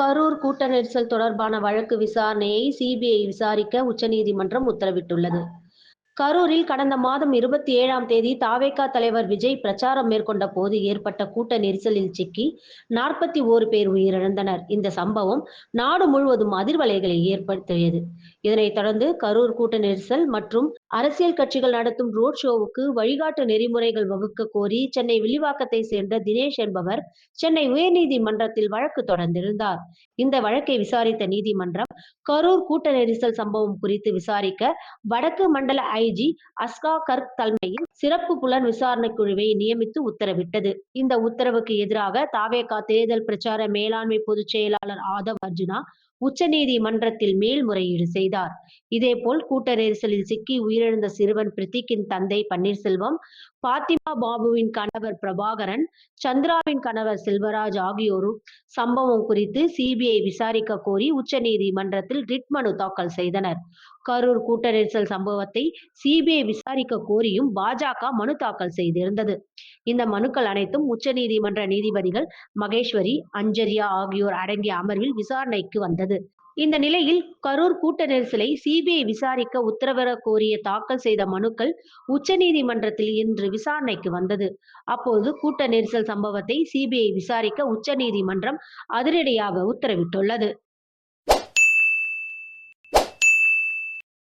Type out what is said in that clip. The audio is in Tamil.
கரூர் கூட்ட நெரிசல் தொடர்பான வழக்கு விசாரணையை சிபிஐ விசாரிக்க உச்சநீதிமன்றம் உத்தரவிட்டுள்ளது. கரூரில் கடந்த மாதம் இருபத்தி ஏழாம் தேதி தாவேகா தலைவர் விஜய் பிரச்சாரம் மேற்கொண்ட போது ஏற்பட்ட கூட்ட நெரிசலில் சிக்கி நாற்பத்தி ஓரு பேர் உயிரிழந்தனர். இந்த சம்பவம் நாடு முழுவதும் அதிர்வலைகளை ஏற்படுத்தியது. இதனைத் தொடர்ந்து கரூர் கூட்ட நெரிசல் மற்றும் அரசியல் கட்சிகள் நடத்தும் ரோட் ஷோவுக்கு வழிகாட்டு நெறிமுறைகள் வகுக்க கோரி சென்னை வில்லிவாக்கத்தை சேர்ந்த தினேஷ் என்பவர் சென்னை உயர்நீதிமன்றத்தில் வழக்கு தொடர்ந்திருந்தார். இந்த வழக்கை விசாரித்த நீதிமன்றம் கரூர் கூட்ட நெரிசல் சம்பவம் குறித்து விசாரிக்க வடக்கு மண்டல ஐ ஐஜி அஸ்கா கர்க் தலைமையில் சிறப்பு புலன் விசாரணை குழுவை நியமித்து உத்தரவிட்டது. இந்த உத்தரவுக்கு எதிராக தாவேகா தேர்தல் பிரச்சார மேலாண்மை பொதுச் செயலாளர் ஆதவ் அர்ஜுனா உச்சநீதிமன்றத்தில் மேல்முறையீடு செய்தார். இதேபோல் கூட்ட நெரிசலில் சிக்கி உயிரிழந்த சிறுவன் பிரித்திக்கின் தந்தை பன்னீர்செல்வம் பாத்திமா பாபுவின் கணவர் பிரபாகரன் சந்திராவின் கணவர் செல்வராஜ் ஆகியோரும் சம்பவம் குறித்து சிபிஐ விசாரிக்க கோரி உச்சநீதிமன்றத்தில் ரிட் மனு தாக்கல் செய்தனர். கரூர் கூட்ட நெரிசல் சம்பவத்தை சிபிஐ விசாரிக்க கோரியும் பாஜக மனு தாக்கல் செய்திருந்தது. இந்த மனுக்கள் அனைத்தும் உச்சநீதிமன்ற நீதிபதிகள் மகேஸ்வரி அஞ்சரியா ஆகியோர் அடங்கிய அமர்வில் விசாரணைக்கு வந்தது. இந்த நிலையில் கரூர் கூட்ட நெரிசலை சிபிஐ விசாரிக்க உத்தரவிட கோரிய தாக்கல் செய்த மனுக்கள் உச்சநீதிமன்றத்தில் இன்று விசாரணைக்கு வந்தது. அப்போது கூட்ட நெரிசல் சம்பவத்தை சிபிஐ விசாரிக்க உச்சநீதிமன்றம் அதிரடியாக உத்தரவிட்டுள்ளது.